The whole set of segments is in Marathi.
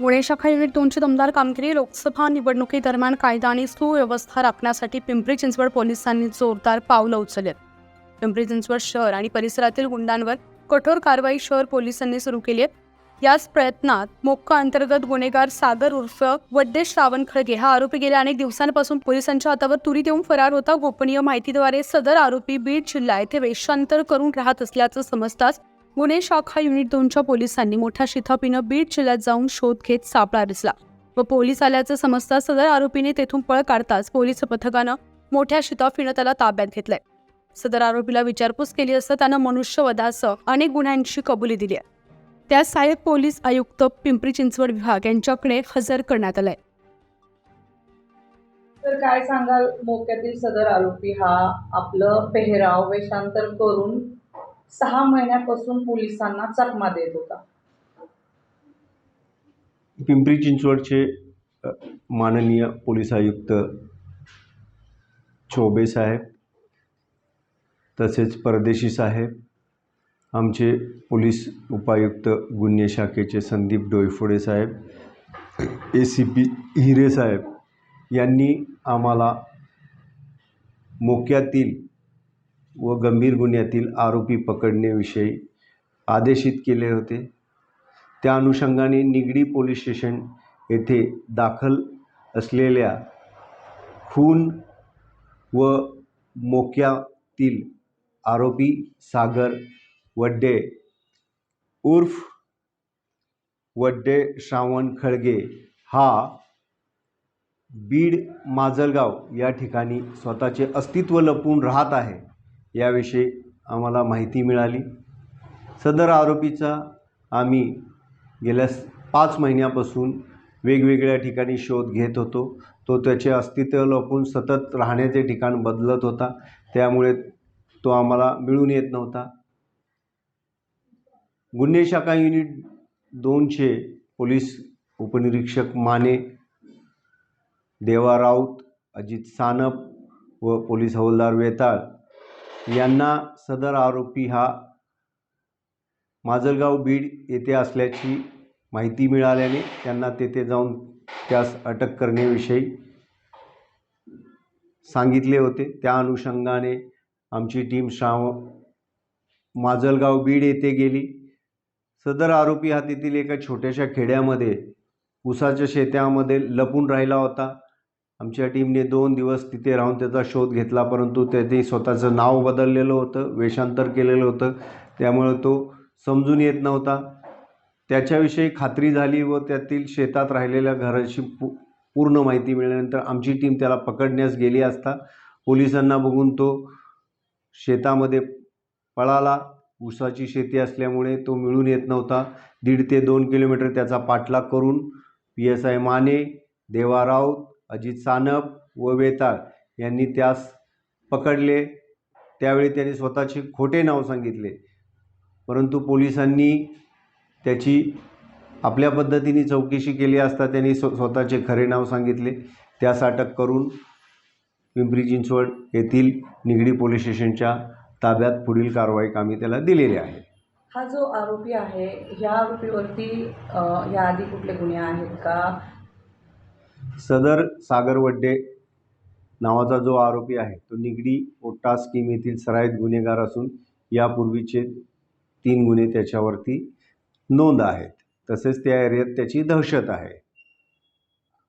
पुणे शाखा युनिट दोनची दमदार कामगिरी लोकसभा निवडणुकीदरम्यान कायदा आणि सुव्यवस्था राखण्यासाठी पिंपरी चिंचवड पोलिसांनी जोरदार पावलं उचलली. पिंपरी चिंचवड शहर आणि परिसरातील गुंडांवर कठोर कारवाई शहर पोलिसांनी सुरू केली आहे. याच प्रयत्नात मोक्का अंतर्गत गुन्हेगार सागर उर्फ वड्डे श्रावण खळगे हा आरोपी गेल्या अनेक दिवसांपासून पोलिसांच्या हातावर तुरीत येऊन फरार होता. गोपनीय माहितीद्वारे सदर आरोपी बीड जिल्हा येथे वेशांतर करून राहत असल्याचं समजताच गुन्हे शाखा युनिट दोनच्या पोलिसांनी मोठ्या शिथापीनं बीड जिल्ह्यात जाऊन शोध घेत सापळा रचला व पोलीस आल्याचं समजता सदर आरोपीने तेथून पळ काढताच पोलीस पथकानं मोठ्या शिताफीनं त्याला ताब्यात घेतलंय. सदर आरोपीला विचारपूस केली असता त्यानं मनुष्यवधासह अनेक गुन्ह्यांची कबुली दिली आहे. त्या सहाय्यक पोलीस आयुक्त पिंपरी चिंचवड विभाग यांच्याकडे हजर करण्यात आलाय. तर काय सांगाल? मोक्यातील सदर आरोपी हा आपलं पेहराव वेषांतर करून सहा महिन्यापासून पोलिसांना चकमा देत होता. पिंपरी चिंचवडचे अ, माननीय पोलीस आयुक्त चोबे साहेब तसेच परदेशी साहेब आमचे पोलीस उपायुक्त गुन्हे शाखेचे संदीप डोईफोडे साहेब ए सी पी हिरे साहेब यांनी आम्हाला मोक्यातील व गंभीर गुन्ह्यातील आरोपी पकडण्याविषयी आदेशित केले होते. त्या अनुषंगाने निगडी पोलीस स्टेशन येथे दाखल असलेल्या खून व मोक्यातील आरोपी सागर वड्डे उर्फ वड्डे श्रावण खळगे हा बीड माजलगाव या ठिकाणी स्वतःचे अस्तित्व लपवून राहत आहे. याविषयी आम्हाला माहिती मिळाली. सदर आरोपीचा आम्ही गेल्या पाच महिन्यापासून वेगवेगळ्या ठिकाणी शोध घेत होतो. तो त्याचे अस्तित्व लपून सतत राहण्याचे ठिकाण बदलत होता. त्यामुळे तो आम्हाला मिळून येत नव्हता. गुन्हे शाखा युनिट दोनचे पोलीस उपनिरीक्षक माने देवा राऊत अजित सानप व पोलीस हवालदार वेताळ यांना सदर आरोपी हा माजलगाव बीड येथे असल्याची माहिती मिळाल्याने त्यांना तेथे जाऊन त्यास अटक करण्याविषयी सांगितले होते. त्या अनुषंगाने आमची टीम श्राव माजलगाव बीड येथे गेली. सदर आरोपी हा तेथील एका छोट्याशा खेड्यामध्ये ऊसाच्या शेतामध्ये लपून राहिला होता. आमच्या टीमने दोन दिवस तिथे राहून त्याचा शोध घेतला परंतु त्याने स्वतःचं नाव बदललेलं होतं वेषांतर केलेलं होतं. त्यामुळं तो समजून येत नव्हता. त्याच्याविषयी खात्री झाली व त्यातील शेतात राहिलेल्या घराची पू पूर्ण माहिती मिळाल्यानंतर आमची टीम त्याला पकडण्यास गेली असता पोलिसांना बघून तो शेतामध्ये पळाला. ऊसाची शेती असल्यामुळे तो मिळून येत नव्हता. दीड ते दोन किलोमीटर त्याचा पाठलाग करून पी एस आय माने देवा राऊत अजित सानप व वेताळ यांनी त्यास पकडले. त्यावेळी त्यांनी स्वतःचे खोटे नाव सांगितले. परंतु पोलिसांनी त्याची आपल्या पद्धतीने चौकशी केली असता त्यांनी स्व स्वतःचे खरे नाव सांगितले. त्यास अटक करून पिंपरी चिंचवड येथील निगडी पोलीस स्टेशनच्या ताब्यात पुढील कारवाई आम्ही त्याला दिलेली आहे. हा जो आरोपी आहे ह्या आरोपीवरती याआधी कुठले गुन्हे आहेत का? सदर सागर वड्डे नावाचा जो आरोपी आहे तो निगडी ओट्टा स्कीम येथील सराईत गुन्हेगार असून यापूर्वीचे तीन गुन्हे त्याच्यावरती नोंद आहेत. तसेच त्या एरियात त्याची दहशत आहे.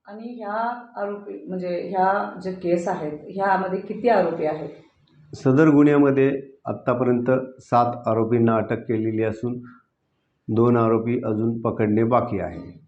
आणि ह्या आरोपी म्हणजे ह्या जे केस आहेत ह्यामध्ये किती आरोपी आहेत? सदर गुन्ह्यामध्ये आत्तापर्यंत सात आरोपींना अटक केलेली असून दोन आरोपी अजून पकडणे बाकी आहे.